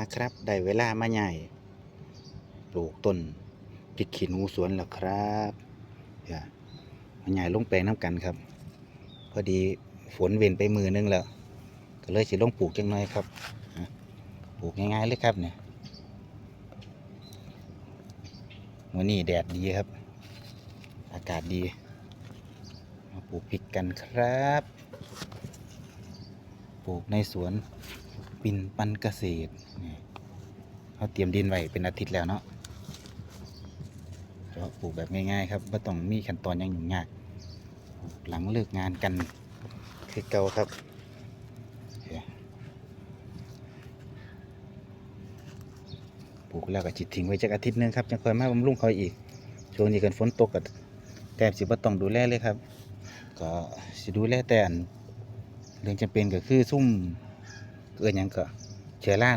าครับ ได้เวลามาใหญ่ปลูกต้นพริกขี้หนูสวนแล้วครับเดี๋ยวมาใหญ่ลงแปลงน้ำกันครับ พอดีฝนเว้นไปมือนึงแล้ว ก็เลยสิลงปลูกจังหน่อยครับ ปลูกง่ายๆเลยครับเนี่ยวันนี้แดดดีครับ อากาศดี มาปลูกพริกกันครับ ปลูกในสวน ปินปันเกษตรเขาเตรียมดินไว้เป็นอาทิตย์แล้วเนาะก็ปลูกแบบง่ายๆครับไม่ต้องมีขั้นตอนยังยุ่งยากหลังเลิกงานกันคือเก่าครับปลูกแล้วก็จิตทิ้งไว้จักอาทิตย์นึงครับจะคอยมาบำรุงเขาอีกช่วงนี้กันฝนตกก็แทบสิบ่ต้องดูแลเลยครับ ก็สิดูแลแต่อันเรื่องจำเป็นก็คือซุ่ม เกินยังก็เชื้อรา